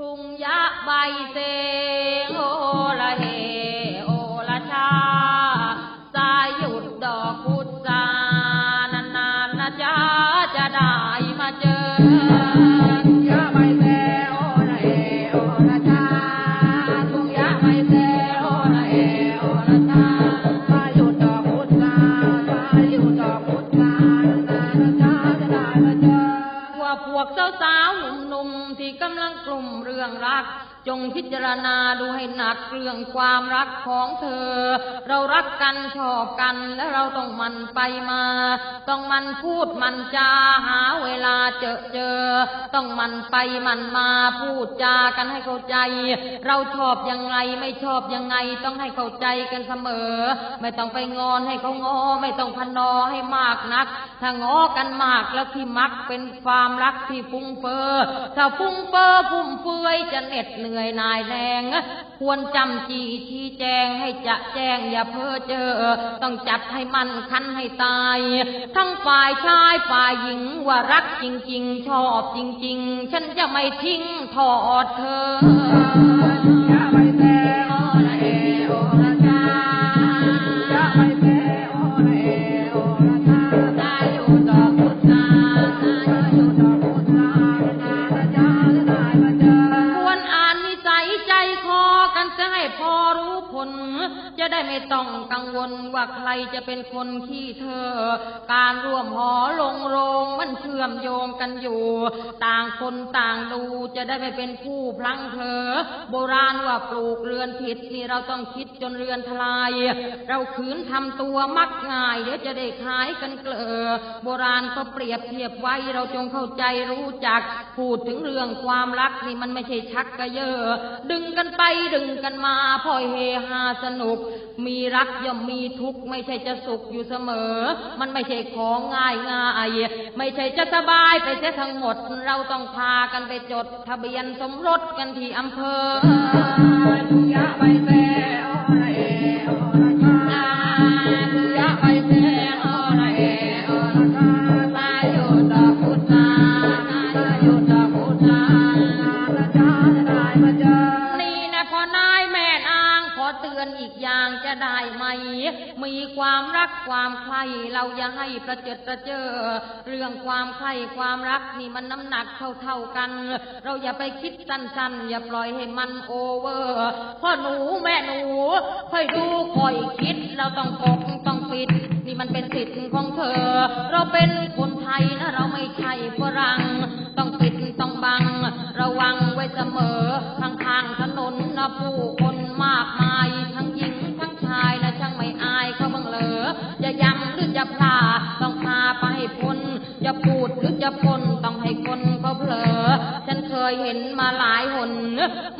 ทุ่งยะใบเสงโอละเอโอละชาสายหยุดดอกพุทรานานๆนะจ๊ะจะได้มาเจอ พวกสาวสาวๆหนุ่มๆที่กำลังกลุ่มเรื่องรัก จงพิจารณาดูให้หนักเรื่องความรักของเธอ เรารักกันชอบกันและเราต้องมันไปมา ต้องมันพูดมันจาหาเวลาเจอเจอ ต้องมันไปมันมาพูดจากันให้เข้าใจ เราชอบยังไงไม่ชอบยังไงต้องให้เข้าใจกันเสมอ ไม่ต้องไปงอนให้เขางอ ไม่ต้องพนอให้มากนัก ถ้างอกันมากแล้วที่มักเป็นความรักที่ฟุ้งเฟ้อถ้าฟุ้งเฟ้อฟุ่มเฟือยจะเหน็ดเหนื่อยหนายแรง ควรจำจีชี้แจงให้จะแจ้งอย่าเพ้อเจอ ต้องจับให้มันคันให้ตาย ทั้งฝ่ายชายฝ่ายหญิงว่ารักจริง ๆ ชอบจริง ๆ ฉันจะไม่ทิ้งทอดเธอ จะได้ไม่ต้องกังวลว่าใครจะเป็นคนขี้เธอ การร่วมหอลงโรงมันเชื่อมโยงกันอยู่ ต่างคนต่างดูจะได้ไม่เป็นผู้พลังเธอ โบราณว่าปลูกเรือนผิดนี่เราต้องคิดจนเรือนทลาย เราขืนทำตัวมักง่ายเดี๋ยวจะได้ขายกันเกลอ โบราณเขาเปรียบเทียบไว้เราจงเข้าใจรู้จักพูดถึงเรื่องความรักนี่มันไม่ใช่ชักกระเยอดึงกันไปดึงกันมาพลอยเฮฮาสนุกมีรักย่อมมีทุกข์ไม่ใช่จะสุขอยู่เสมอ มันไม่ใช่ของง่ายง่ายไม่ใช่จะสบายไปเสียทั้งหมด เราต้องพากันไปจด ทะเบียนสมรสกันที่อำเภอยะใบเซโอละเออละชายะใบเซโอละเออละชาสายหยุดดอกพุทราสายหยุดดอกพุทราระจาตายมาเจอนี่นะพอนายแม่นางขอ เตือนอีกอย่างจะได้ไหม มีความรักความใคร่เราอย่าให้ประเจิดประเจอ เรื่องความใคร่ความรักนี่มันน้ำหนักเท่าเท่าๆกัน เราอย่าไปคิดสั้นๆ อย่าปล่อยให้มันโอเวอร์พ่อหนูแม่หนูค่อยดูค่อยคิดเราต้องปกต้องปิด นี่มันเป็นสิทธิ์ของเธอ เราเป็นคนไทยนะเราไม่ใช่ฝรั่งต้องปิดต้องบัง ระวังไว้เสมอข้างถนนนะผู้ เคยเห็นมาหลายหน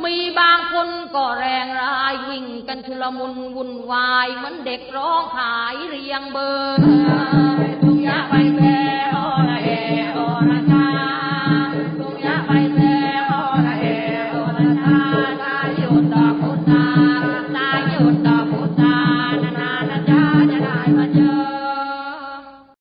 มีบางคนก็แรงรายวิ่งกันชุลมุนวุ่นวาย เหมือนเด็กร้องขายเรียงเบอร์ทุ่งยะใบเซ